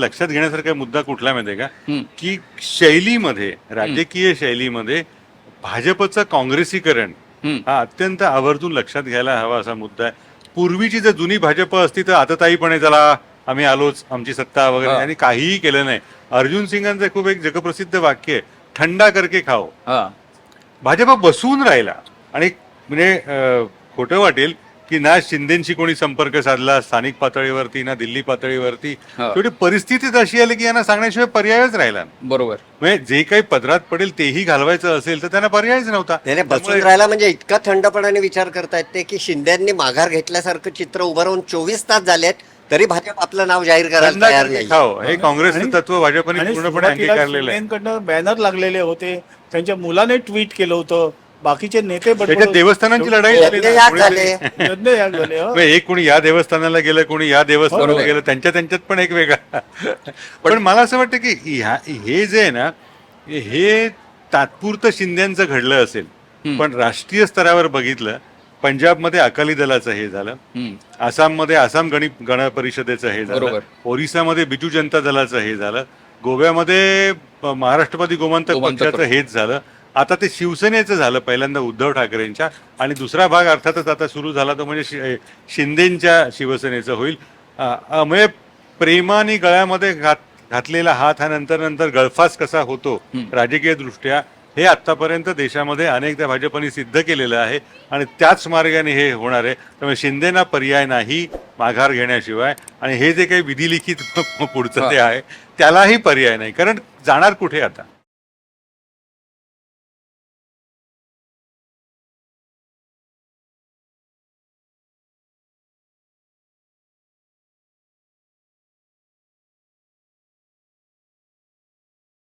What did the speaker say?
लक्षात घेण्यासारखा मुद्दा कुठला माहितीये का. की शैलीमध्ये राजकीय शैलीमध्ये भाजपचं काँग्रेसीकरण. हा अत्यंत आवर्जून लक्षात घ्यायला हवा असा मुद्दा आहे. पूर्वीची जर जुनी भाजप असती तर आताताईपणे चला आम्ही आलोच आमची सत्ता वगैरे. आणि काहीही केलं नाही. अर्जुन सिंगांचं खूप एक जगप्रसिद्ध वाक्य आहे ठंडा करके खाओ. हा. भाजपा बसून राहिला. आणि म्हणजे खोटं वाटेल की ना शिंदेशी कोणी संपर्क साधला स्थानिक पातळीवरती ना दिल्ली पातळीवरती. हा. शेवटी परिस्थितीच अशी आली की यांना सांगण्याशिवाय पर्यायच राहिला. बरोबर. म्हणजे जे काही पदरात पडेल तेही घालवायचं असेल तर त्यांना पर्यायच नव्हता. त्याने बसून राहायला म्हणजे इतका थंडपणाने विचार करता येते की शिंदेनी माघार घेतल्यासारखं चित्र उभं राहून चोवीस तास झालेत तरी भाजप आपलं नाव जाहीर करायला तयार नाही. हे काँग्रेसचं आणि- तत्व भाजपने पूर्णपणे अंगीकारलेलं आहे. बॅनर लागलेले होते. त्यांच्या मुलाने ट्विट केलं होतं. बाकीचे नेते त्याच्यात देवस्थानांची लढाई झाली ना. हो. एक कोणी या देवस्थानाला गेलं कोणी या देवस्थानाला. गेलं त्यांच्या त्यांच्यात पण एक वेगळा पण मला असं वाटतं की ह्या हे जे आहे ना हे तात्पुरतं शिंद्यांचं घडलं असेल. पण राष्ट्रीय स्तरावर बघितलं पंजाबमध्ये अकाली दलाचं हे झालं हम्म. आसाममध्ये आसाम गणी गण परिषदेचं हे झालं बरोबर. ओरिसामध्ये बिजू जनता दलाचं हे झालं गोव्यामध्ये महाराष्ट्रवादी गोमंतक गोमंतक पक्षाचं हेच झालं आता ते शिवसेनेचं झालं पहिल्यांदा उद्धव ठाकरेंच्या. आणि दुसरा भाग अर्थातच आता सुरू झाला तो म्हणजे शिंदेच्या शिवसेनेचं होईल. म्हणजे प्रेमाने गळ्यामध्ये घात घातलेला हात हा नंतर नंतर गळफास कसा होतो राजकीय दृष्ट्या हे आतापर्यंत देशामध्ये अनेकदा भाजपने सिद्ध केलेलं आहे. आणि त्याच मार्गाने हे होणार आहे. त्यामुळे शिंदेना पर्याय नाही माघार घेण्याशिवाय. आणि हे जे काही विधिलिखित पुढचं ते आहे त्यालाही पर्याय नाही. कारण जाणार कुठे आता?